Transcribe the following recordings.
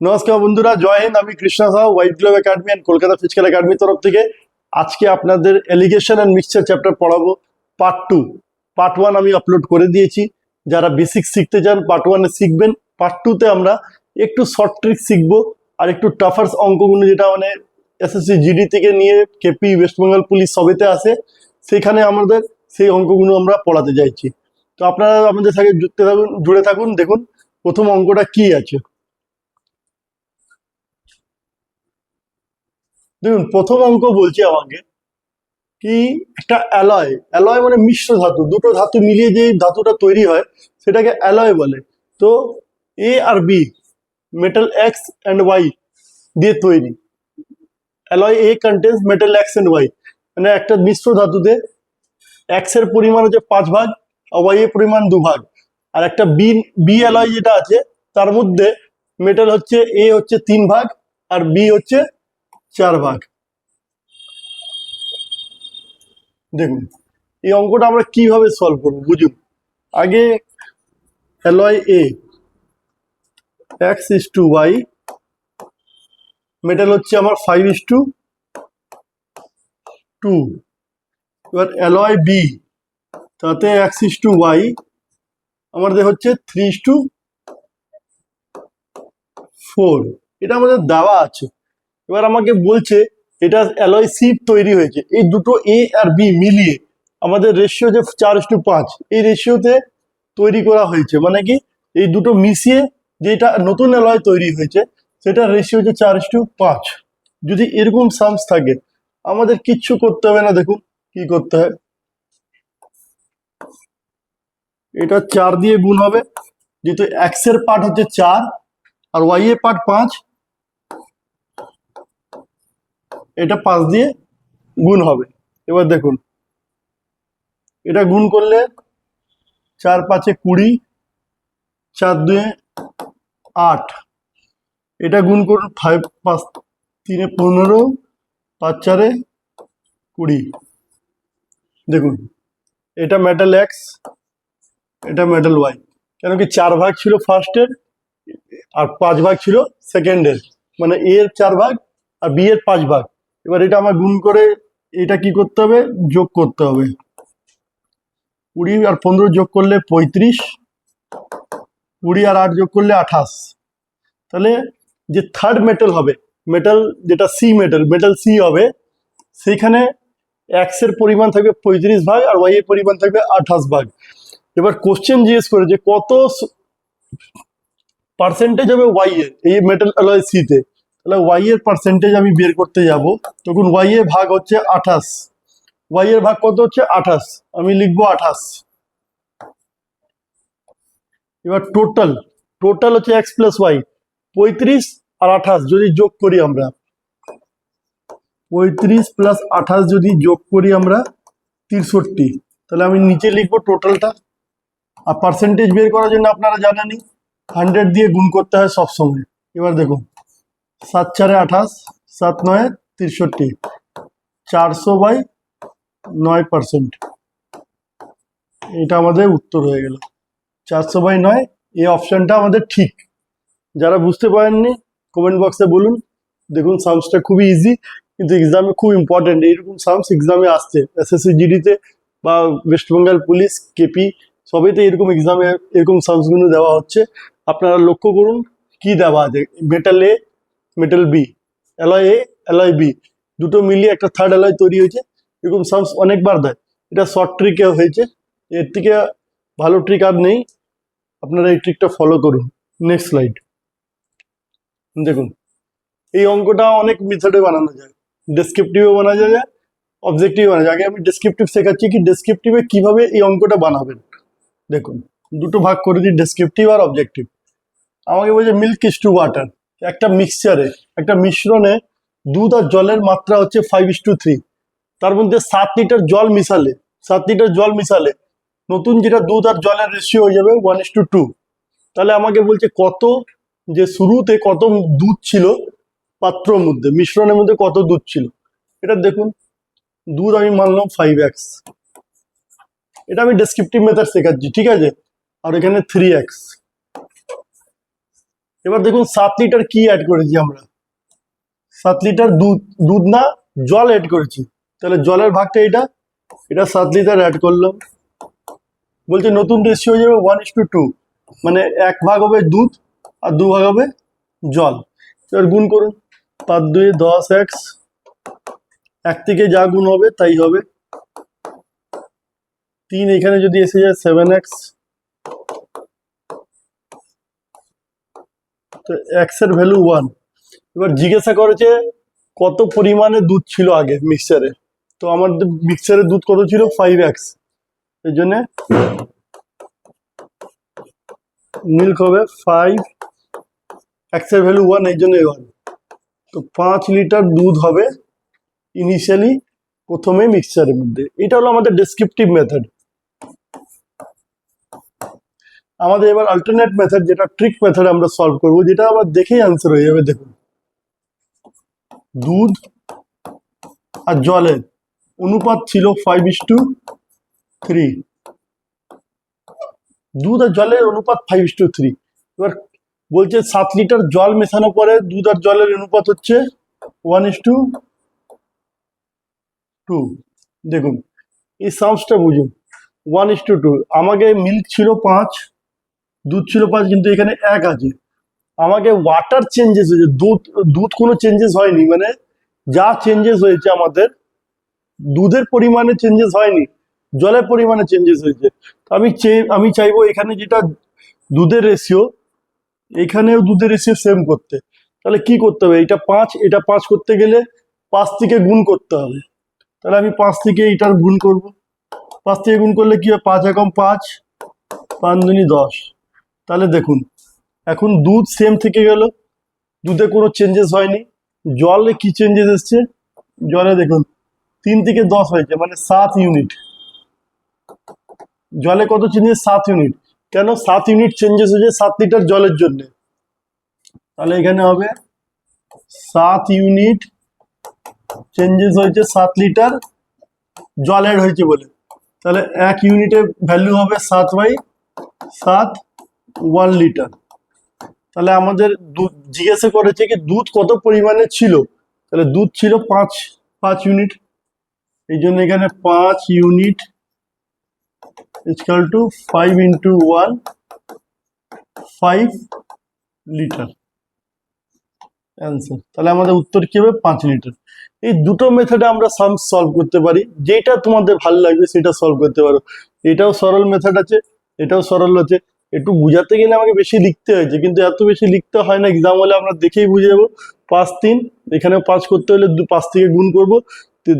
নমস্কার বন্ধুরা, জয় হিন্দ, আমি Krishna Saha white glove academy and Kolkata physical একাডমির তরফ থেকে আজকে আপনাদের এলিগেশন অ্যান্ড মিক্সচার চ্যাপ্টার পড়াবো পার্ট টু পার্ট ওয়ান আমি আপলোড করে দিয়েছি। যারা বেসিক শিখতে চান পার্ট ওয়ানে শিখবেন। পার্ট টুতে আমরা একটু শর্ট ট্রিক শিখব আর একটু টাফার্স অঙ্কগুলো যেটা মানে এসএসসি জিডি থেকে নিয়ে কেপি ওয়েস্ট বেঙ্গল পুলিশ সবেতে আসে, সেখানে আমাদের সেই অঙ্কগুলো আমরা পড়াতে চাইছি। তো আপনারা আমাদের সাথে যুক্ত থাকুন, জুড়ে থাকুন, দেখুন প্রথম অঙ্কটা কি আছে। দেখুন, প্রথম অঙ্ক বলছি আমাকে কি একটা অ্যালয় অ্যালয় মানে মিশ্র ধাতু, দুটো ধাতু মিলিয়ে যে ধাতুটা তৈরি হয় সেটাকে অ্যালয় বলে। তো A R B metal X and Y দিয়ে তৈরি। Alloy A contains metal X and Y মানে একটা মিশ্র ধাতুতে এক্সের পরিমাণ হচ্ছে পাঁচ ভাগ, আর ওয়াই এর পরিমাণ দু ভাগ। আর একটা বি বি অ্যালয় যেটা আছে, তার মধ্যে মেটাল হচ্ছে এ হচ্ছে তিন ভাগ, আর বি হচ্ছে চার ভাগ। দেখুন, এই অঙ্কটা আমরা কীভাবে সলভ করব বুঝুন? আগে alloy A X is to Y metal হচ্ছে আমার ফাইভ ইস টু টু এবার অ্যালয় বি তাতে এক্স ইস টু ওয়াই আমাদের হচ্ছে থ্রি ইস টু ফোর এটা আমাদের দেওয়া আছে। এবার আমাকে বলছে, এটা অ্যালয় সিট তৈরি হয়েছে। এই দুটো এ আর বি মিলিয়ে আমাদের রেশিও যে চার টু পাঁচ, এই রেশিওতে তৈরি করা হয়েছে। মানে কি, এই দুটো মিশিয়ে যেটা নতুন অ্যালয় তৈরি হয়েছে, সেটা রেশিও যে চার টু পাঁচ। যদি এরকম সামস থাকে, আমাদের কিচ্ছু করতে হবে না। দেখুন, কি করতে হয়। এটা চার দিয়ে গুণ হবে, যেহেতু এক্সের পার্ট হচ্ছে চার, আর ওয়াই এর পার্ট পাঁচ এটা পাঁচ দিয়ে গুণ হবে। এবার দেখুন। এটা গুণ করলে চার পাঁচে কুড়ি, চার দুয়ে আট। এটা গুণ করুন ফাইভ পাঁচ তিনে পনেরো, পাঁচ চারে কুড়ি। দেখুন, এটা মেটাল এক্স এটা মেটাল ওয়াই কেন কি চার ভাগ ছিল ফার্স্টের আর পাঁচ ভাগ ছিল সেকেন্ডের মানে এর চার ভাগ আর বি এর পাঁচ ভাগ। এবার এটা আমার গুণ করে এটা কি করতে হবে? যোগ করতে হবে। কুড়ি আর পনেরো যোগ করলে পঁয়ত্রিশ, কুড়ি আর আট যোগ করলে আঠাশ। তাহলে যে থার্ড মেটাল হবে মেটাল যেটা সি মেটাল মেটাল সি হবে, সেইখানে এক্সের পরিমাণ থাকবে পঁয়ত্রিশ ভাগ আর ওয়াই এর পরিমাণ থাকবে আঠাশ ভাগ। এবার কোশ্চেন জিজ্ঞেস করে যে কত পার্সেন্টেজ হবে ওয়াই এর, এই মেটাল অ্যালয় সিতে তাহলে ওয়াই এর পার্সেন্টেজ আমি বের করতে যাব। তখন ওয়াই এর ভাগ হচ্ছে আঠাশ। ওয়াই এর ভাগ কত হচ্ছে? আঠাশ। আমি লিখব আঠাশ। এবার টোটাল টোটাল হচ্ছে এক্স প্লাস ওয়াই পঁয়ত্রিশ আর আঠাশ যদি যোগ করি আমরা। পঁয়ত্রিশ প্লাস আঠাশ যদি যোগ করি আমরা তিরষট্টি। তাহলে আমি নিচে লিখব টোটালটা আর পার্সেন্টেজ বের করার জন্য আপনারা জানেনই। হান্ড্রেড দিয়ে গুণ করতে হয় সবসময়। এবার দেখুন। সাত চারে আঠাশ সাত নয় তিরষট্টি। চারশো বাই নয় পার্সেন্ট। এটা আমাদের উত্তর হয়ে গেল। চারশো বাই নয়, এই অপশানটা আমাদের ঠিক। যারা বুঝতে পারেননি কমেন্ট বক্সে বলুন। দেখুন সামসটা খুবই ইজি কিন্তু এক্সামে খুব ইম্পর্টেন্ট এইরকম সামস এক্সামে আসছে। এসএসসি জিডিতে বা ওয়েস্ট বেঙ্গল পুলিশ কেপি সবেতে এরকম এক্সামে এরকম সামসগুলো দেওয়া হচ্ছে। আপনারা লক্ষ্য করুন, কি দেওয়া আছে? Metal metal B alloy A alloy B দুটো মিলিয়ে একটা থার্ড অ্যালয় তৈরি হয়েছে। এরকম সামস অনেকবার দেয়। এটা শর্ট ট্রিকে হয়েছে। এর থেকে ভালো ট্রিক আর নেই। আপনারা এই ট্রিকটা ফলো করুন। নেক্সট স্লাইড দেখুন। এই অঙ্কটা অনেক মেথডে বানানো যায়। ডেসক্রিপটিভে বানানো যায়। অবজেক্টিভ বানানো যায়। আগে আমি ডেসক্রিপটিভ শেখাচ্ছি কি ডেসক্রিপটিভে কীভাবে এই অঙ্কটা বানাবেন। দেখুন। দুটো ভাগ করে দিই ডেসক্রিপটিভ আর অবজেক্টিভ আমাকে বলছে মিল্ক ইস টু ওয়াটার একটা মিক্সচারে একটা মিশ্রণে দুধ আর জলের মাত্রা হচ্ছে ফাইভ ইস টু থ্রি তার মধ্যে সাত লিটার জল মিশালে, সাত লিটার জল মিশালে নতুন যেটা দুধ আর জলের রেশিও হয়ে যাবে ওয়ান ইস টু টু তাহলে আমাকে বলছে কত যে শুরুতে কত দুধ ছিল পাত্রর মধ্যে, মিশ্রণের মধ্যে কত দুধ ছিল। এটা দেখুন, দুধ আমি মানলাম ফাইভ এক্স এটা আমি ডেসক্রিপটিভ মেথড শেখাচ্ছি, ঠিক আছে? আর এখানে থ্রি এক্স এবার দেখুন সাত লিটার কি অ্যাড করেছি আমরা? সাত লিটার দুধ দুধ না, জল অ্যাড করেছি। তাহলে জলের ভাগটা এটা এটা সাত লিটার অ্যাড করলাম। বলছে নতুন রেশিও হয়ে যাবে ওয়ান ইস টু টু মানে এক ভাগ হবে দুধ আর দু ভাগ হবে জল। এবার গুণ করুন, পাঁচ দুই দশ এক্স এক থেকে যা গুণ হবে তাই হবে। তিন এখানে যদি এসে যায় সেভেন এক্স তো এক্সের ভ্যালু ওয়ান এবার জিজ্ঞাসা করেছে কত পরিমাণে দুধ ছিল আগে মিক্সচারে তো আমার মিক্সচারের দুধ কত ছিল? ফাইভ এক্স এই জন্য মিল্ক হবে ফাইভ এক্সের ভ্যালু ওয়ান এই জন্য ওয়ান তো পাঁচ লিটার দুধ হবে ইনিশিয়ালি প্রথমে মিক্সচারের মধ্যে। এটা হলো আমাদের ডেসক্রিপটিভ মেথড আমাদের এবার অল্টারনেট মেথড যেটা ট্রিক মেথড আমরা সলভ করব, যেটা আবার দেখেই আনসার হয়ে যাবে, দেখুন। দুধ আর জলের অনুপাত ছিল ফাইভ ইস টু থ্রি দুধ আর জলের অনুপাত ফাইভ ইস টু থ্রি এবার বলছে সাত লিটার জল মেশানো পরে দুধ আর জলের অনুপাত হচ্ছে ওয়ান ইস টু টু দেখুন, এই সামসটা বুঝুন। ওয়ান ইস টু টু আমাকে মিল্ক ছিল পাঁচ দুধ ছিল পাঁচ, কিন্তু এখানে এক আছে। আমাকে ওয়াটার চেঞ্জেস হয়েছে, দুধ দুধ কোনো চেঞ্জেস হয়নি মানে যা চেঞ্জেস হয়েছে আমাদের, দুধের পরিমাণে চেঞ্জেস হয়নি, জলের পরিমাণে চেঞ্জেস হয়েছে। আমি আমি চাইব এখানে যেটা দুধের রেশিও এখানেও দুধের রেশিও সেম করতে। তাহলে কি করতে হবে? এটা পাঁচ এটা পাঁচ করতে গেলে পাঁচ থেকে গুণ করতে হবে। তাহলে আমি পাঁচ থেকে এটার গুণ করব। পাঁচ থেকে গুণ করলে কি হয়? পাঁচ একম পাঁচ পাঁচ দুনি দশ। তাহলে দেখুন, এখন দুধ সেম থেকে গেল। দুধে কোনো চেঞ্জেস হয়নি। জলে কি চেঞ্জেস এসছে? জলে দেখুন, তিন থেকে দশ হয়েছে মানে সাত ইউনিট জলে কত চেঞ্জেস সাত ইউনিট কেন? সাত ইউনিট চেঞ্জেস হয়েছে সাত লিটার জলের জন্য। তাহলে এখানে হবে সাত ইউনিট চেঞ্জেস হয়েছে সাত লিটার জল অ্যাড হয়েছে বলে। তাহলে এক ইউনিটের ভ্যালু হবে সাত বাই সাত। ওয়ান লিটার তাহলে আমাদের দুধ, জিজ্ঞাসা করেছে কি দুধ কত পরিমাণে ছিল? তাহলে দুধ ছিল পাঁচ পাঁচ ইউনিট এই জন্য এখানে পাঁচ unit is equal to five into one five litre answer তাহলে আমাদের উত্তর কি হবে? পাঁচ লিটার এই দুটো মেথডে আমরা সাম সলভ করতে পারি। যেটা তোমাদের ভালো লাগবে সেটা সলভ করতে পারো। এটাও সরল মেথড আছে, এটাও সরল আছে। একটু বুঝাতে গেলে আমাকে বেশি লিখতে হয়েছে, কিন্তু এত বেশি লিখতে হয় না এক্সাম হলে আমরা দেখেই বুঝে যাব। পাঁচ, তিন এখানে পাঁচ করতে হলে পাঁচ থেকে গুণ করব।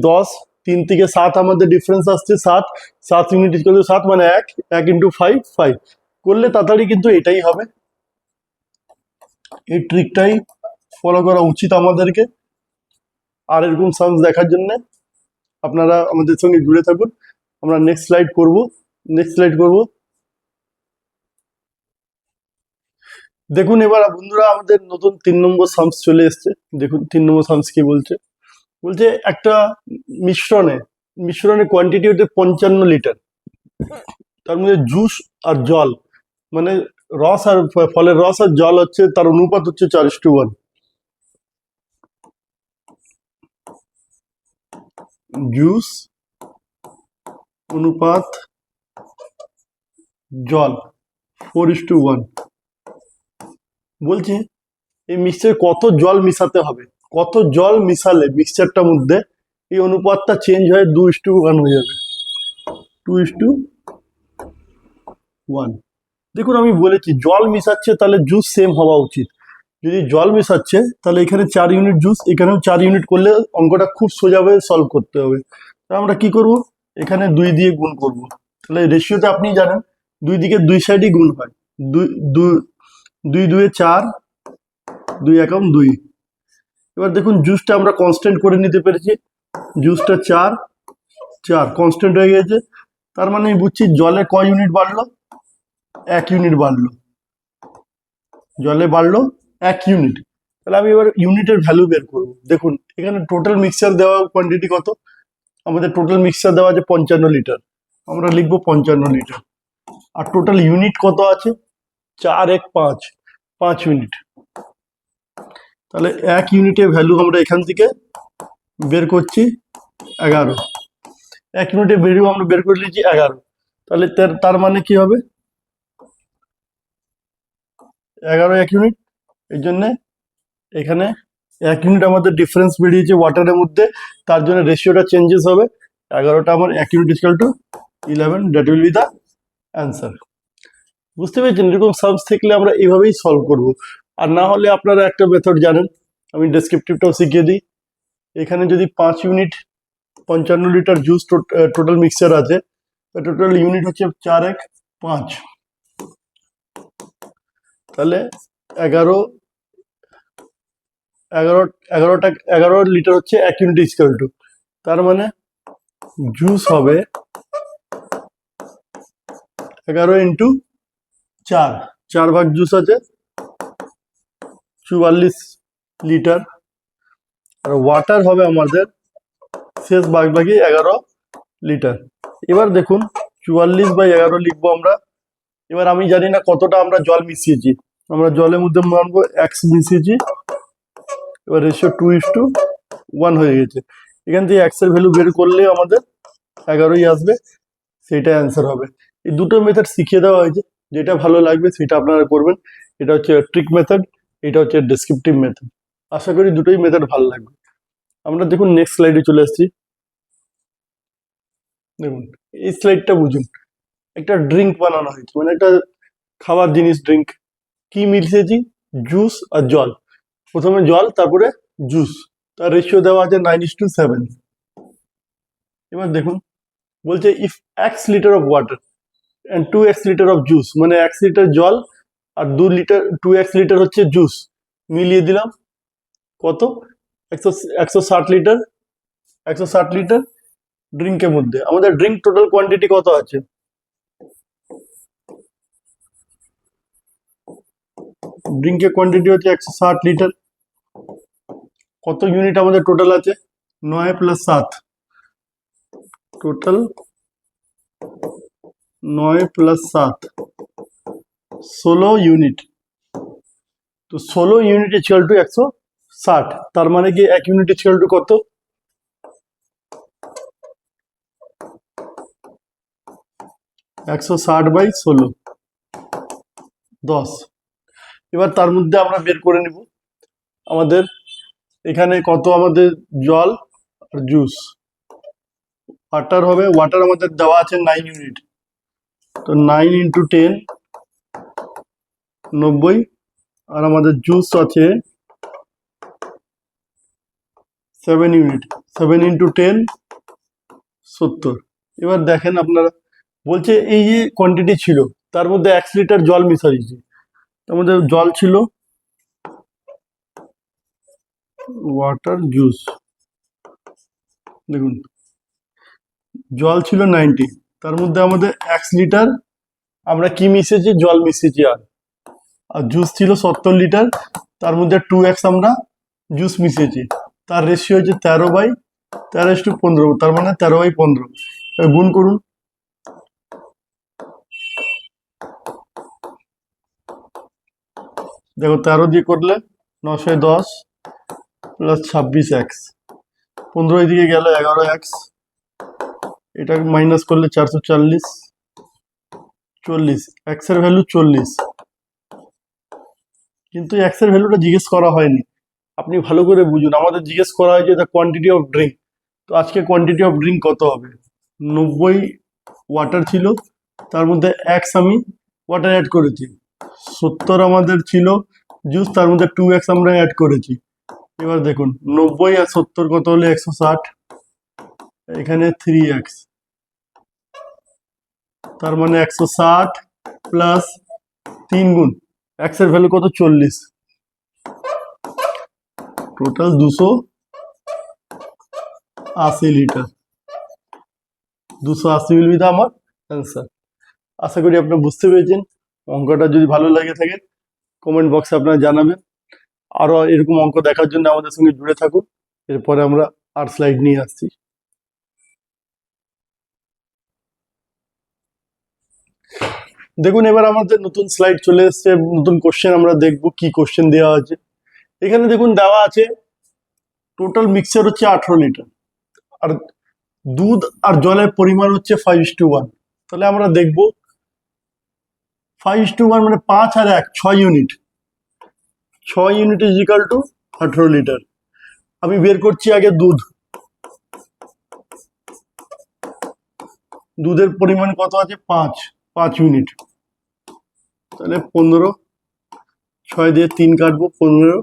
দশ, তিন থেকে সাত, আমাদের ডিফারেন্স আসছে সাত। সাত ইউনিট টু সাত মানে এক এক ইন্টু ফাইভ ফাইভ করলে তাড়াতাড়ি কিন্তু এটাই হবে। এই ট্রিকটাই ফলো করা উচিত আমাদেরকে। আর এরকম সামস দেখার জন্য আপনারা আমাদের সঙ্গে জুড়ে থাকুন। আমরা নেক্সট স্লাইড করব। নেক্সট স্লাইড করব। দেখুন এবার বন্ধুরা, আমাদের নতুন তিন নম্বর সামস চলে এসছে। দেখুন, তিন নম্বর সামস কি বলছে? বলছে একটা মিশ্রণে, মিশ্রণের কোয়ান্টিটি হচ্ছে পঞ্চান্ন লিটার তার মধ্যে জুস আর জল মানে রস আর ফলের রস আর জল হচ্ছে, তার অনুপাত হচ্ছে চার টু ওয়ান। জুস অনুপাত জল, ফোর ইস টু ওয়ান। বলছে, এই মিক্সচার কত জল মিশাতে হবে? কত জল মিশালে মিক্সচারটার মধ্যে এই অনুপাতটা চেঞ্জ হয়ে দু ইস টু ওয়ান হয়ে যাবে। টু ইস টু ওয়ান দেখুন, আমি বলেছি, জল মিশাচ্ছে, তাহলে জুস সেম হওয়া উচিত। যদি জল মিশাচ্ছে, তাহলে এখানে চার ইউনিট জুস এখানেও চার ইউনিট করলে অঙ্কটা খুব সোজাভাবে সলভ করতে হবে। আমরা কি করব? এখানে দুই দিয়ে গুণ করব। তাহলে রেশিওতে আপনি জানেন, দুই দিকে দুই সাইডই গুণ হয়। দুই দুই দুয়ে চার, দুই একম দুই। এবার দেখুন জুসটা আমরা কনস্ট্যান্ট করে নিতে পেরেছি। জুসটা চার চার কনস্ট্যান্ট হয়ে গেছে তার মানে বুঝছি, জলে কয় ইউনিট বাড়লো? এক ইউনিট বাড়লো। জলে বাড়লো এক ইউনিট তাহলে আমি এবার ইউনিটের ভ্যালু বের করব। দেখুন, এখানে টোটাল মিক্সচার দেওয়া কোয়ান্টিটি কত? আমাদের টোটাল মিক্সচার দেওয়া আছে পঞ্চান্ন লিটার আমরা লিখব পঞ্চান্ন লিটার আর টোটাল ইউনিট কত আছে? চার এক পাঁচ পাঁচ ইউনিট তাহলে এক ইউনিটের ভ্যালু আমরা এখান থেকে বের করছি এগারো। এক ইউনিটের ভ্যালু আমরা বের করে নিয়েছি এগারো। তাহলে তার মানে কি হবে? এগারো এক ইউনিট, এই জন্যে এখানে এক ইউনিট আমাদের ডিফারেন্স বেরিয়েছে ওয়াটারের মধ্যে, তার জন্য রেশিওটা চেঞ্জেস হবে। এগারোটা আমার এক unit is equal to eleven that will be the answer বুঝতে পেরেছেন? এরকম সামস থাকলে আমরা এইভাবেই সলভ করব। আর না হলে আপনারা একটা মেথড জানেন, আমি ডেসক্রিপটিভটাও শিখিয়ে দিই। এখানে যদি পাঁচ ইউনিট পঞ্চান্ন লিটার জুস টোটাল মিক্সচার আছে টোটাল ইউনিট হচ্ছে চার এক পাঁচ। তাহলে এগারো এগারো, এগারোটা, এগারো লিটার হচ্ছে এক ইউনিট ইসকাল টু তার মানে জুস হবে এগারো ইন্টু চার। চার ভাগ জুস আছে। চুয়াল্লিশ লিটার। আর ওয়াটার হবে আমাদের শেষ ভাগ ভাগই এগারো লিটার। এবার দেখুন, চুয়াল্লিশ বাই এগারো লিখব আমরা। এবার আমি জানি না কতটা আমরা জল মিশিয়েছি। আমরা জলের মধ্যে মানবো এক্স মিশিয়েছি। এবার ratio two is to one হয়ে গেছে। এখান থেকে এক্সের ভ্যালু বের করলে আমাদের এগারোই আসবে। সেটাই অ্যান্সার হবে। এই দুটো মেথড শিখিয়ে দেওয়া হয়েছে। যেটা ভালো লাগবে সেটা আপনারা করবেন। এটা হচ্ছে ট্রিক মেথড এটা হচ্ছে ডেসক্রিপটিভ মেথড আশা করি দুটোই মেথড ভালো লাগবে। আমরা দেখুন নেক্সট স্লাইডে চলে আসছি। দেখুন, এই স্লাইডটা বুঝুন। একটা ড্রিঙ্ক বানানো হয়েছে মানে একটা খাবার জিনিস ড্রিঙ্ক কি মিশিয়েছি জুস আর জল। প্রথমে জল, তারপরে জুস তার রেশিও দেওয়া আছে নাইন ইস টু সেভেন এবার দেখুন, বলছে if x litre of water to x litre of juice মানে এক্স লিটার জল আর দু লিটার টু এক্স লিটার হচ্ছে জুস মিলিয়ে দিলাম। কত? একশো একশো ষাট লিটার একশো ষাট লিটার ড্রিঙ্কের মধ্যে। আমাদের ড্রিঙ্ক টোটাল কোয়ান্টিটি কত আছে? ড্রিঙ্কের কোয়ান্টিটি হচ্ছে একশো ষাট লিটার কত ইউনিট আমাদের টোটাল আছে? নয় প্লাস সাত। টোটাল নয় প্লাস সাত। ষোলো ইউনিট তো ষোলো ইউনিট ইকুয়াল টু একশো ষাট। তার মানে কি এক ইউনিট ইকুয়াল টু কত? একশো ষাট বাই ষোলো। দশ। এবার তার মধ্যে আমরা বের করে নিব। আমাদের এখানে কত আমাদের জল আর জুস ওয়াটার হবে। ওয়াটার আমাদের দেওয়া আছে নাইন ইউনিট তো নাইন ইন্টু টেন নব্বই। আর আমাদের জুস আছে seven unit seven into ten সত্তর। এবার দেখেন আপনারা, বলছে এই যে কোয়ান্টিটি ছিল, তার মধ্যে এক লিটার জল মিশাইছি। তার মধ্যে জল ছিল ওয়াটার জুস দেখুন, জল ছিল নাইনটি তার মধ্যে আমাদের এক লিটার আমরা কি মিশেছি জল মিশিয়েছি আর। আর জুস ছিল সত্তর লিটার, তার মধ্যে টু এক্স আমরা জুস মিশিয়েছি। তার রেশিও হচ্ছে তেরো বাই, তেরো টু পনেরো, তার মানে তেরো বাই পনেরো। গুণ করুন। দেখো তেরো দিয়ে করলে নশো দশ প্লাস ছাব্বিশ এক্স পনেরো এদিকে গেল এগারো এক্স এটা মাইনাস করলে চারশো চল্লিশ চল্লিশ এক্সের ভ্যালু চল্লিশ। কিন্তু এক্সের ভ্যালুটা জিজ্ঞেস করা হয়নি। আপনি ভালো করে বুঝুন, আমাদের জিজ্ঞেস করা হয়েছে দ্য কোয়ান্টিটি অফ ড্রিঙ্ক তো আজকে কোয়ান্টিটি অফ ড্রিঙ্ক কত হবে? নব্বই ওয়াটার ছিল, তার মধ্যে এক্স আমি ওয়াটার অ্যাড করেছি। সত্তর আমাদের ছিল জুস তার মধ্যে টু এক্স আমরা অ্যাড করেছি। এবার দেখুন, নব্বই আর সত্তর কত হলে একশো ষাট? এখানে থ্রি এক্স তার মানে একশো ষাট প্লাস তিন গুণ। এক্সের ভ্যালু কত? চল্লিশ। টোটাল দুশো আশি লিটার দুশো আশি উইল বি আমার অ্যান্সার আশা করি আপনারা বুঝতে পেরেছেন। অঙ্কটা যদি ভালো লাগে থাকে কমেন্ট বক্সে আপনারা জানাবেন। আরও এরকম অঙ্ক দেখার জন্য আমাদের সঙ্গে জুড়ে থাকুন। এরপরে আমরা আর স্লাইড নিয়ে আসছি। দেখুন, এবার আমাদের নতুন স্লাইড চলে এসছে, নতুন কোশ্চেন আমরা দেখব কি কোশ্চেন দেওয়া আছে। এখানে দেখুন দেওয়া আছে টোটাল মিক্সচার হচ্ছে আঠেরো লিটার আর দুধ আর জলের পরিমাণ হচ্ছে ফাইভ টু ওয়ান তাহলে আমরা দেখব ফাইভ টু ওয়ান মানে পাঁচ আর এক, ছয় ইউনিট ছয় ইউনিট ইজ ইকাল টু আঠেরো লিটার আমি বের করছি আগে দুধ। দুধের পরিমাণ কত আছে? পাঁচ। পাঁচ ইউনিট তাহলে পনেরো, ছয় দিয়ে তিন কাটবো, পনেরো।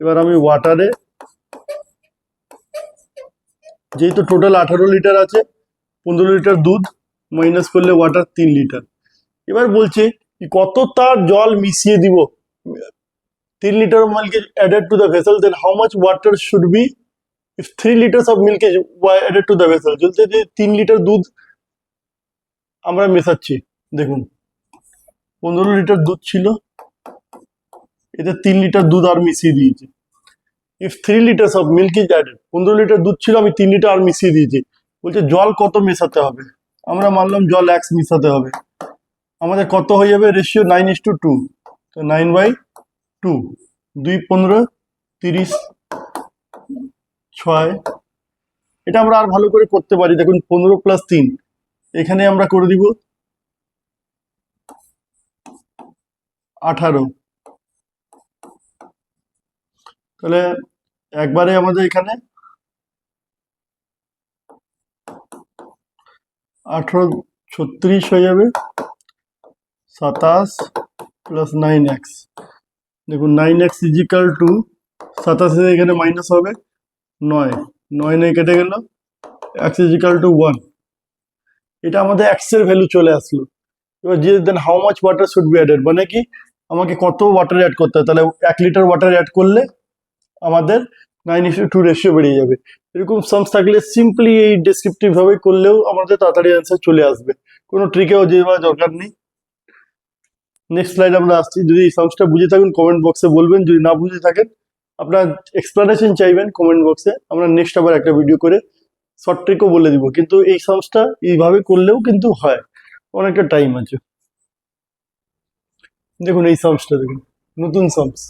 এবার আমি ওয়াটারে যেহেতু টোটাল আঠারো লিটার আছে, পনেরো লিটার দুধ মাইনাস করলে ওয়াটার তিন লিটার এবার বলছে কত তার জল মিশিয়ে দিব? তিন litre milk added to the vessel then how much water should be three litres of milk is added to the vessel যে তিন লিটার দুধ আমরা মেশাচ্ছি, দেখুন। পনেরো লিটার দুধ ছিল, এতে তিন লিটার দুধ আর মিশিয়ে দিয়েছি। If three litres of milk is added পনেরো লিটার দুধ ছিল, আমি তিন লিটার আর মিশিয়ে দিয়েছি। বলছে, জল কত মেশাতে হবে? আমরা মানলাম জল এক্স মিশাতে হবে। আমাদের কত হয়ে যাবে? Ratio nine is to two two nine by two দুই পনেরো, তিরিশ, ছয়। এটা আমরা আর ভালো করে করতে পারি। দেখুন, পনেরো প্লাস তিন। এখানে আমরা করে দিব আঠারো। তাহলে একবারে আমাদের এখানে আঠারো ছত্রিশ হয়ে যাবে, সাতাশ প্লাস নাইন এক্স দেখুন nine x is equal to সাতাশে এখানে মাইনাস হবে, নয়। নয় নয় কেটে গেল এক্স ইজিক্যাল টু ওয়ান এটা আমাদের এক্সের ভ্যালু চলে আসলো। এবার যে then how much water should be added মানে কি? আমাকে কত ওয়াটার অ্যাড করতে হবে তাহলে এক লিটার ওয়াটার অ্যাড করলে আমাদের নাইন ইস টু রেশিও বেরিয়ে যাবে। এরকম সামস থাকলে সিম্পলি এই ডিসক্রিপটিভভাবে করলেও আমাদের তাড়াতাড়ি অ্যান্সার চলে আসবে। কোনো ট্রিকেও যাওয়া দরকার নেই। নেক্সট স্লাইড আমরা আসছি। যদি এই সামসটা বুঝে থাকুন কমেন্ট বক্সে বলবেন। যদি না বুঝে থাকেন, আপনার এক্সপ্লানেশন চাইবেন কমেন্ট বক্সে আমরা নেক্সট আবার একটা ভিডিও করে শর্ট ট্রিকও বলে দিব। কিন্তু এই সামসটা এইভাবে করলেও কিন্তু হয়। অনেকটা টাইম আছে। দেখুন এই সামসটা দেখুন। নতুন sums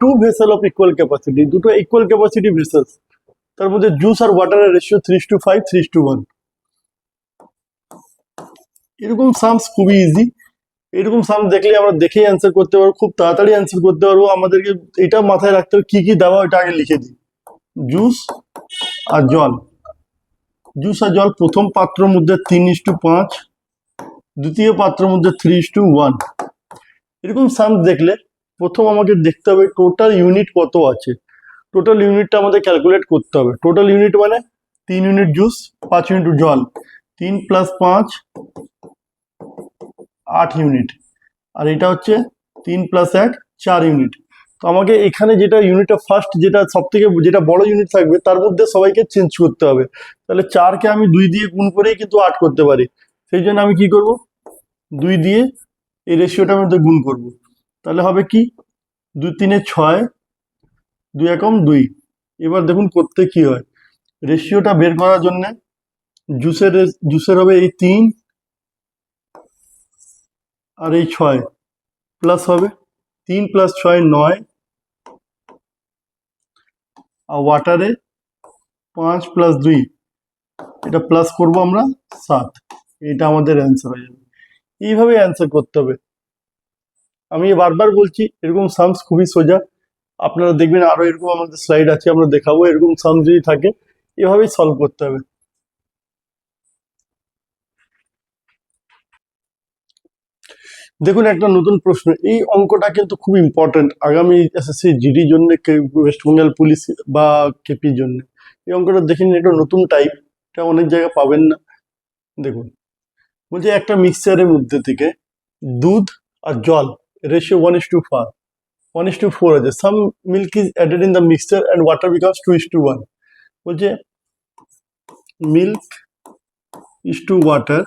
two vessel of equal capacity দুটো ইকুয়াল ক্যাপাসিটি ভেসেলস তার মধ্যে জুস আর ওয়াটারের ratio three to five three to one এরকম সামস খুবই ইজি এরকম সামস দেখলে আমরা দেখেই অ্যান্সার করতে পারব। খুব তাড়াতাড়ি অ্যান্সার করতে পারব। আমাদেরকে এটা মাথায় রাখতে হবে কি কি দেওয়া ওইটা আগে লিখে দিই। জুস আর জল। জুস জল প্রথম পাত্রের মধ্যে তিন ইস টু পাঁচ, দ্বিতীয় পাত্রের মধ্যে থ্রি ইস টু ওয়ান। এরকম সামস দেখলে প্রথম আমাকে দেখতে হবে টোটাল ইউনিট কত আছে। টোটাল ইউনিটটা আমাদের ক্যালকুলেট করতে হবে। টোটাল ইউনিট মানে তিন ইউনিট জুস, পাঁচ ইউনিট জল। তিন প্লাস পাঁচ, আট ইউনিট। আর এটা হচ্ছে তিন প্লাস এক, চার ইউনিট। তো আমাকে এখানে যেটা ইউনিটটা ফার্স্ট যেটা সব থেকে যেটা বড় ইউনিট থাকবে, তার মধ্যে সবাইকে চেঞ্জ করতে হবে। তাহলে চারকে আমি দুই দিয়ে গুণ করেই কিন্তু আট করতে পারি। সেই জন্য আমি কি করব? দুই দিয়ে এই রেশিওটার মধ্যে গুণ করব। তাহলে হবে কি? দুই তিনে ছয়, দুই একম দুই। এবার দেখুন করতে কি হয়। রেশিওটা বের করার জন্য জুসের জুসের হবে এই তিন আর এই ছয়। প্লাস হবে তিন প্লাস ছয় নয়। আর ওয়াটারে পাঁচ প্লাস দুই, এটা প্লাস করব আমরা সাত। এটা আমাদের অ্যান্সার হয়ে যাবে। এইভাবে অ্যান্সার করতে হবে। আমি বারবার বলছি, এরকম সামস খুবই সোজা। আপনারা দেখবেন আরও এরকম আমাদের স্লাইড আছে, আমরা দেখাবো। এরকম সামস যদি থাকে, এভাবেই সলভ করতে হবে। দেখুন, একটা নতুন প্রশ্ন। এই অঙ্কটা কিন্তু খুব ইম্পর্টেন্ট আগামী এসএসসি জিডির জন্য ওয়েস্ট বেঙ্গল পুলিশ বা কেপির জন্য। এই অঙ্কটা দেখে একটা নতুন টাইপ এটা অনেক জায়গায় পাবেন না। দেখুন, বলছে একটা মিক্সচারের মধ্যে থেকে দুধ আর জল ratio one is to four one is to four আছে। Some milk is added in the mixture and water becomes two is to one বলছে মিল্ক ইস টু ওয়াটার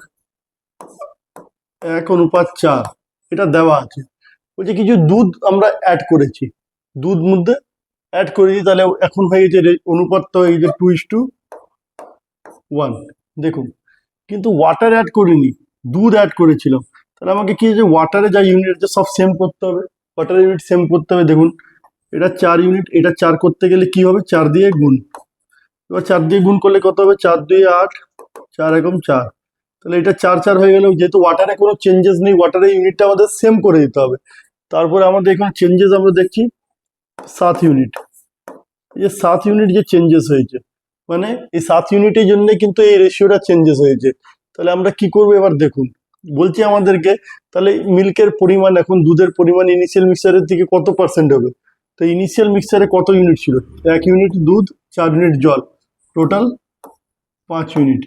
এক অনুপাত চার। এটা দেওয়া আছে। বলছে কিছু দুধ আমরা অ্যাড করেছি। দুধ মধ্যে অ্যাড করেছি তাহলে এখন হয়ে গেছে অনুপাতটা হয়ে গেছে টু ইস টু ওয়ান দেখুন, কিন্তু ওয়াটার অ্যাড করিনি, দুধ অ্যাড করেছিলাম। তাহলে আমাকে কি যে ওয়াটারে যা ইউনিট আছে, সব সেম করতে হবে। ওয়াটার ইউনিট সেম করতে হবে। দেখুন, এটা চার ইউনিট এটা চার করতে গেলে কি হবে? চার দিয়ে গুণ। এবার চার দিয়ে গুণ করলে কত হবে? চার দুই আট, চার একম চার। তাহলে এটা চার চার হয়ে গেল যেহেতু ওয়াটারে কোনো চেঞ্জেস নেই ওয়াটারের ইউনিটটা আমাদের সেম করে দিতে হবে। তারপরে আমাদের এখানে চেঞ্জেস আমরা দেখছি সাত ইউনিট এই যে সাত ইউনিট যে চেঞ্জেস হয়েছে মানে এই সাত ইউনিটের জন্য কিন্তু এই রেশিওটা চেঞ্জেস হয়েছে। তাহলে আমরা কি করব এবার দেখুন, বলছি আমাদেরকে, তাহলে মিল্কের পরিমাণ এখন দুধের পরিমাণ ইনিশিয়াল মিক্সারের থেকে কত পার্সেন্ট হবে? তো ইনিশিয়াল মিক্সারে কত ইউনিট ছিল? এক ইউনিট দুধ, চার ইউনিট জল। টোটাল পাঁচ ইউনিট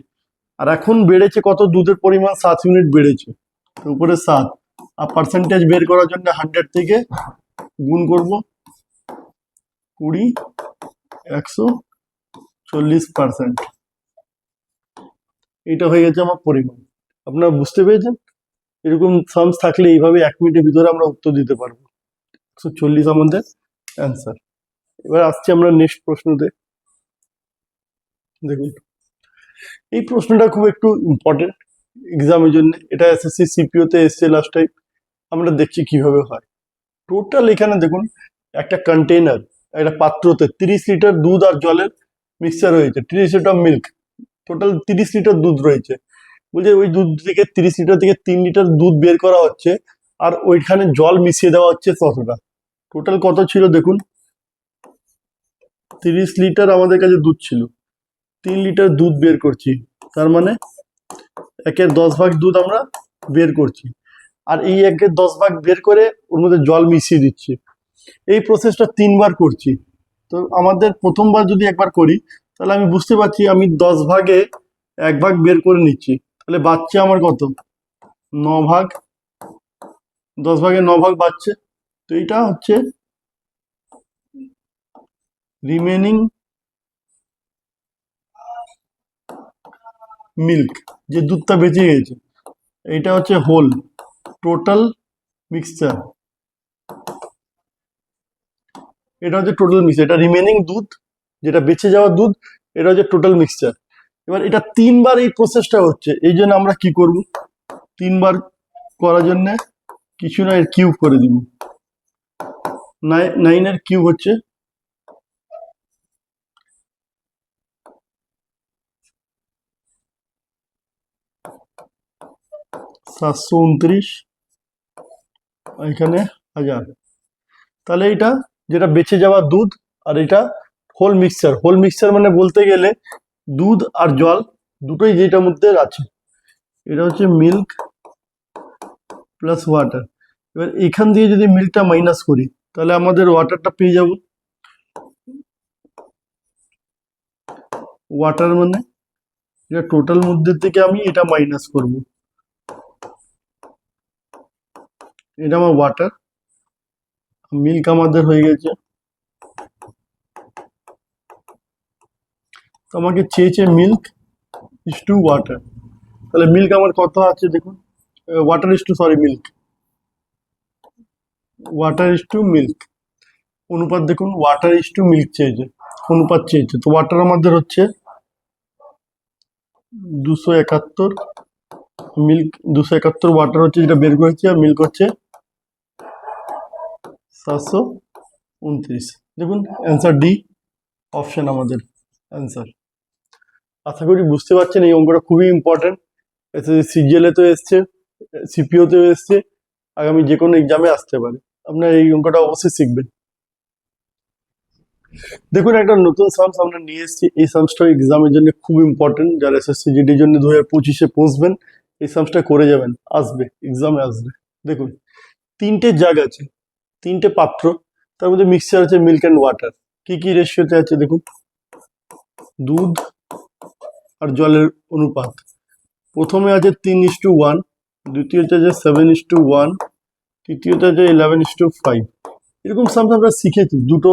আর এখন বেড়েছে কত? দুধের পরিমাণ সাত ইউনিট বেড়েছে। উপরে সাত। আর পার্সেন্টেজ বের করার জন্য হান্ড্রেড থেকে গুণ করব কুড়ি, একশো চল্লিশ পার্সেন্ট এটা হয়ে গেছে আমার পরিমাণ। আপনারা বুঝতে পেরেছেন? এরকম সামস থাকলে এইভাবে এক মিনিটের ভিতরে আমরা উত্তর দিতে পারব। একশো চল্লিশ আমাদের অ্যান্সার এবার আসছি আমরা নেক্সট প্রশ্নতে। দেখুন। এই প্রশ্নটা খুব একটু ইম্পর্টেন্ট এক্সামের জন্য। এটা এসএসসি সিপিওতে এসছে লাস্ট টাইম আমরা দেখছি কীভাবে হয়। টোটাল এখানে দেখুন, একটা কন্টেনার একটা পাত্রতে তিরিশ লিটার দুধ আর জলের মিক্সচার রয়েছে। তিরিশ লিটার মিল্ক টোটাল তিরিশ লিটার দুধ রয়েছে। বলছে ওই দুধ থেকে তিরিশ লিটার থেকে তিন লিটার দুধ বের করা হচ্ছে আর ওইখানে জল মিশিয়ে দেওয়া হচ্ছে ততটা টোটাল কত ছিল দেখুন? তিরিশ লিটার আমাদের কাছে দুধ ছিল। তিন লিটার দুধ বের করছি। তার মানে একের দশ ভাগ দুধ আমরা বের করছি। আর এই একের দশ ভাগ বের করে ওর মধ্যে জল মিশিয়ে দিচ্ছি। এই প্রসেসটা তিনবার করছি। তো আমাদের প্রথমবার যদি একবার করি, তাহলে আমি বুঝতে পারছি আমি দশ ভাগে এক ভাগ বের করে নিচ্ছি। তাহলে বাচ্চা আমার কত? ন ভাগ। দশ ভাগে ন ভাগ বাচ্চে তো এইটা হচ্ছে রিমেনিং মিল্ক যে দুধটা বেঁচে গেছে। এইটা হচ্ছে হোল টোটাল মিক্সচার এটা হচ্ছে টোটাল মিক্সচার এটা রিমেনিং দুধ, যেটা বেঁচে যাওয়া দুধ, এটা হচ্ছে টোটাল মিক্সচার এবার এটা তিনবার এই প্রসেসটা হচ্ছে, এই জন্য আমরা কি করব? তিনবার করার জন্য কিছু না এর কিউব করে দিব। নাইনের কিউব হচ্ছে সাতশো উনত্রিশ। এখানে হাজার। তাহলে এটা যেটা বেঁচে যাওয়া দুধ আর এটা হোল মিক্সচার হোল মিক্সচার মানে বলতে গেলে দুধ আর জল দুটোই যেটার মধ্যে আছে। এটা হচ্ছে মিল্ক প্লাস ওয়াটার এবার এখান দিয়ে যদি মিল্কটা মাইনাস করি, তাহলে আমাদের ওয়াটারটা পেয়ে যাব। ওয়াটার মানে এটা টোটাল মধ্যে থেকে আমি এটা মাইনাস করব। এটা আমার ওয়াটার মিল্ক আমাদের হয়ে গেছে। তো আমাকে চেয়েছে মিল্ক ইস টু ওয়াটার তাহলে মিল্ক আমার কত আছে দেখুন? Water is to sorry milk water is to milk অনুপাত দেখুন ওয়াটার ইস টু মিল্ক চেয়েছে, অনুপাত চেয়েছে। তো ওয়াটার আমাদের হচ্ছে দুশো একাত্তর মিল্ক দুশো একাত্তর ওয়াটার হচ্ছে যেটা বের করেছি, আর মিল্ক হচ্ছে সাতশো উনত্রিশ। দেখুন অ্যান্সার ডি অপশন আমাদের অ্যান্সার আশা করি বুঝতে পারছেন এই অঙ্কটা খুবই ইম্পর্টেন্ট এসএসসি সিজিএলে তো এসছে সিপিওতেও এসছে, আগামী যে কোনো এক্সামে আসতে পারে। আপনার এই অঙ্কটা অবশ্যই শিখবেন। দেখুন, একটা নতুন সামস আমরা নিয়ে এসেছি। এই সামসটা এক্সামের জন্য খুব ইম্পর্টেন্ট যারা এসএসসি জিডির জন্য দু হাজার পঁচিশে পৌঁছবেন, এই সামসটা করে যাবেন। আসবে এক্সামে আসবে। দেখুন, তিনটে জাগ আছে। তিনটে পাত্র, তার মধ্যে মিক্সচার আছে মিল্ক অ্যান্ড ওয়াটার কি কি রেশিওতে আছে দেখুন? দুধ আর জলের অনুপাত। প্রথমে আছে তিন ইস টু ওয়ান, দ্বিতীয়তে আছে সেভেন ইস টু ওয়ান, তৃতীয়তে আছে ইলেভেন ইস টু ফাইভ। এরকম সামস আমরা শিখেছি। দুটো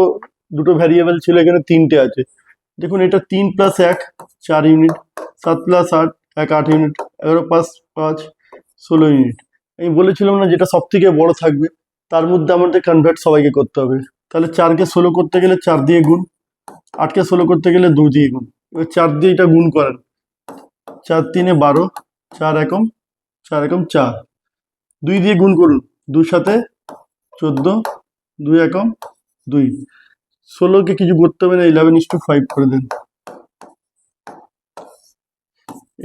দুটো ভ্যারিয়েবল ছিল, এখানে তিনটে আছে। দেখুন, এটা তিন প্লাস এক, চার ইউনিট সাত প্লাস আট, এক আট ইউনিট এগারো পাঁচ পাঁচ, ষোলো ইউনিট আমি বলেছিলাম না যেটা সব থেকে বড় থাকবে। তার মধ্যে আমাদের কনভার্ট সবাইকে করতে হবে। তাহলে চারকে ষোলো করতে গেলে চার দিয়ে গুণ, আটকে ষোলো করতে গেলে দু দিয়ে গুণ। এবার চার দিয়ে এটা গুণ করেন। চার তিনে বারো, চার একম চার একম চার। দুই দিয়ে গুণ করুন। দুই সাথে চোদ্দ, দুই একম দুই। ষোলোকে কিছু করতে হবে না ইলেভেন ইস টু ফাইভ করে দেন।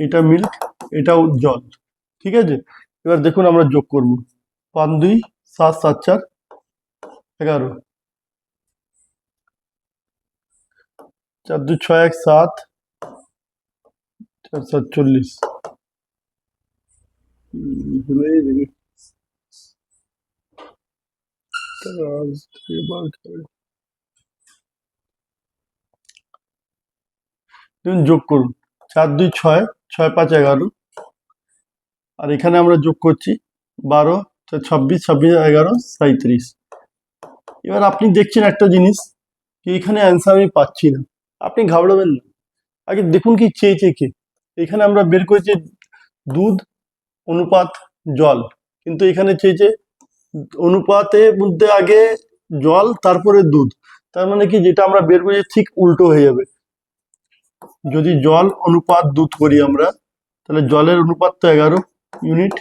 এটা মিল্ক এটাও জল। ঠিক আছে? এবার দেখুন আমরা যোগ করব। পান দুই সাত সাত, চার, এগারো। চার, দুই, ছয়, এক, সাত, চার, সাত, চল্লিশ। যোগ করুন। চার, দুই, ছয় ছয়, পাঁচ, এগারো। আর এখানে আমরা যোগ করছি বারো চার ছাব্বিশ ছাব্বিশ, এগারো সাঁত্রিশ এবার আপনি দেখছেন একটা জিনিস যে এখানে অ্যান্সার আমি পাচ্ছি না। আপনি ঘাবড়াবেন না। আগে দেখুন কি চেয়েছে কে। এখানে আমরা বের করেছি দুধ, অনুপাত, জল। কিন্তু এখানে চেয়েছে অনুপাতে মধ্যে আগে জল, তারপরে দুধ। তার মানে কি যেটা আমরা বের করেছি ঠিক উল্টো হয়ে যাবে। যদি জল, অনুপাত, দুধ করি আমরা, তাহলে জলের অনুপাত তো এগারো ইউনিট।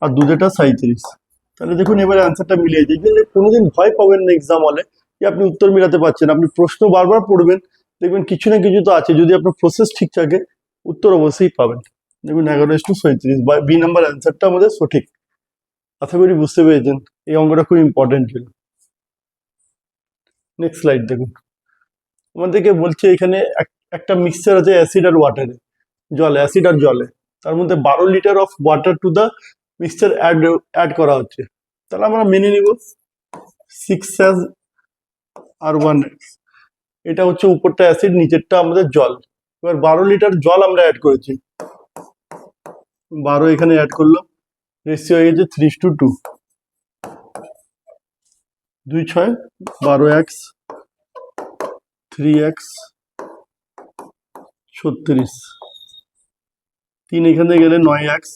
আর দুধেটা সাঁত্রিশ তাহলে দেখুন, এবারে অ্যান্সারটা মিলিয়ে যায়। কোনোদিন ভয় পাবেন না এক্সাম হলে যে আপনি উত্তর মিলাতে পারছেন আপনি প্রশ্ন বারবার পড়বেন, দেখবেন কিছু না কিছু তো আছে। যদি আপনার প্রসেস ঠিক থাকে, উত্তর অবশ্যই পাবেন। দেখুন, এগারো ইস টু সৈত্রিশ বা বি নাম্বার অ্যান্সারটা আমাদের সঠিক। আশা করি বুঝতে পেরেছেন। এই অঙ্কটা খুব ইম্পর্টেন্ট ছিল। নেক্সট স্লাইড দেখুন। আমাদেরকে বলছে এখানে এক- একটা মিক্সচার আছে অ্যাসিড আর ওয়াটারে জলে অ্যাসিড আর জলে। তার মধ্যে বারো litre of water to the mixture add add করা হচ্ছে। তাহলে আমরা মেনে নিব। সিক্স অ্যাজ আর ওয়ান এক্স এটা হচ্ছে উপরটা অ্যাসিড নিচেরটা আমাদের জল। এবার বারো লিটার জল আমরা অ্যাড করেছি। বারো এখানে অ্যাড করল রেসিও হয়ে গেছে থ্রি টু টু দুই ছয়, বারো এক্স থ্রি এক্স ছত্রিশ। তিন এখানে গেলে নয় এক্স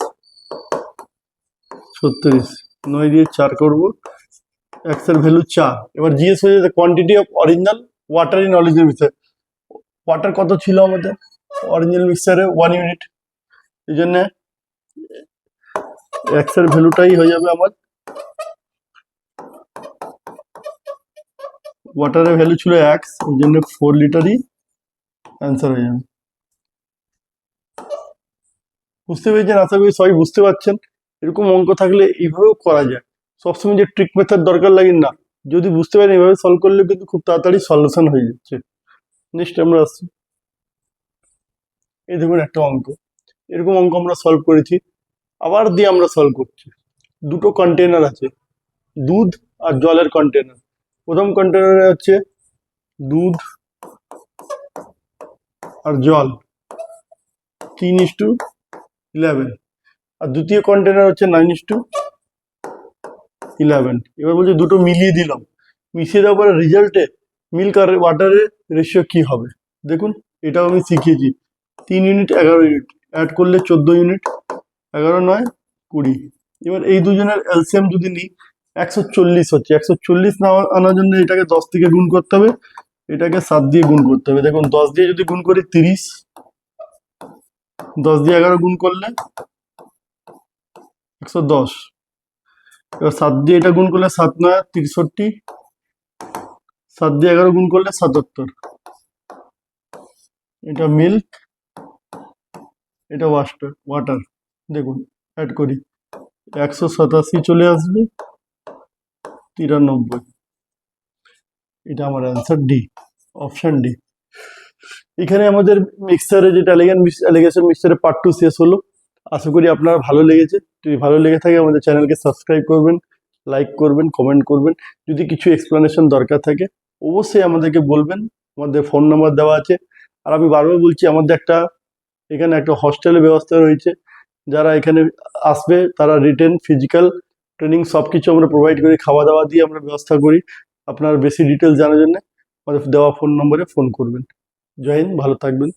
ছত্রিশ। নয় দিয়ে চার করব। এক্সের ভ্যালু চার। এবার জিজ্ঞেস হয়ে যাচ্ছে quantity of original water in original mixture water কত ছিল আমাদের? অরিজিনাল মিক্সারে ওয়ান ইউনিট এই জন্য এক্সের ভ্যালুটাই হয়ে যাবে আমার। ওয়াটারের ভ্যালু ছিল এক্স এই জন্য ফোর লিটারই অ্যান্সার হয়ে যাবে। বুঝতে পেরেছেন? আশা করি সবাই বুঝতে পারছেন। এরকম অঙ্ক থাকলে এইভাবেও করা যায়। সবসময় যে ট্রিক মেথড দরকার লাগে, না। যদি বুঝতে পারেন, এভাবে সলভ করলে কিন্তু খুব তাড়াতাড়ি সলিউশন হয়ে যাচ্ছে। নেক্সট আমরা আসছি। এই দেখুন একটা অঙ্ক। এরকম অঙ্ক আমরা সলভ করেছি। আবার দিয়ে আমরা সলভ করছি। দুটো কন্টেনার আছে। দুধ আর জলের কন্টেনার প্রথম কন্টেনারে হচ্ছে দুধ আর জল। তিন ইস টু ইলেভেন। আর দ্বিতীয় কন্টেনার হচ্ছে নাইন ইস টু ইলেভেন এবার বলছে দুটো মিলিয়ে দিলাম। মিশিয়ে দেওয়ার পরে রেজাল্টে মিল্ক আর ওয়াটারের রেশিও কি হবে? দেখুন, এটাও আমি শিখিয়েছি। তিন ইউনিট এগারো ইউনিট অ্যাড করলে চোদ্দ ইউনিট এগারো নয়, কুড়ি। এবার এই দুজনের এলসিএম যদি নিই, একশো চল্লিশ হচ্ছে। একশো চল্লিশ না আনার জন্য এটাকে দশ থেকে গুণ করতে হবে। এটাকে সাত দিয়ে গুণ করতে হবে। দেখুন, দশ দিয়ে যদি গুণ করি তিরিশ, দশ দিয়ে এগারো গুণ করলে একশো দশ। এবার সাত দিয়ে এটা গুণ করলে সাত নয়, তিরষট্টি। সাত দিয়ে এগারো গুণ করলে সাতাত্তর। এটা মিল্ক এটা ওয়াস্টার ওয়াটার দেখুন অ্যাড করি। একশো সাতাশি চলে আসবে, তিরানব্বই। এটা আমার অ্যান্সার ডি অপশন ডি এখানে আমাদের মিক্সারে যেটা অ্যালিগেন অ্যালিগেশন মিক্সারে পার্ট টু শেষ হলো। আশা করি আপনার ভালো লেগেছে। যদি ভালো লেগে থাকে আমাদের চ্যানেলকে সাবস্ক্রাইব করবেন, লাইক করবেন, কমেন্ট করবেন। যদি কিছু এক্সপ্লানেশন দরকার থাকে, অবশ্যই আমাদেরকে বলবেন। আমাদের ফোন নাম্বার দেওয়া আছে। আর আমি বারবার বলছি, আমাদের একটা, এখানে একটা হস্টেলের ব্যবস্থা রয়েছে। যারা এখানে আসবে, তারা রিটেন ফিজিক্যাল ট্রেনিং সব কিছু আমরা প্রোভাইড করি খাওয়া দাওয়া দিয়ে আমরা ব্যবস্থা করি। আপনার বেশি ডিটেলস জানার জন্য আমাদের দেওয়া ফোন নম্বরে ফোন করবেন। জয় হিন্দ, ভালো থাকবেন।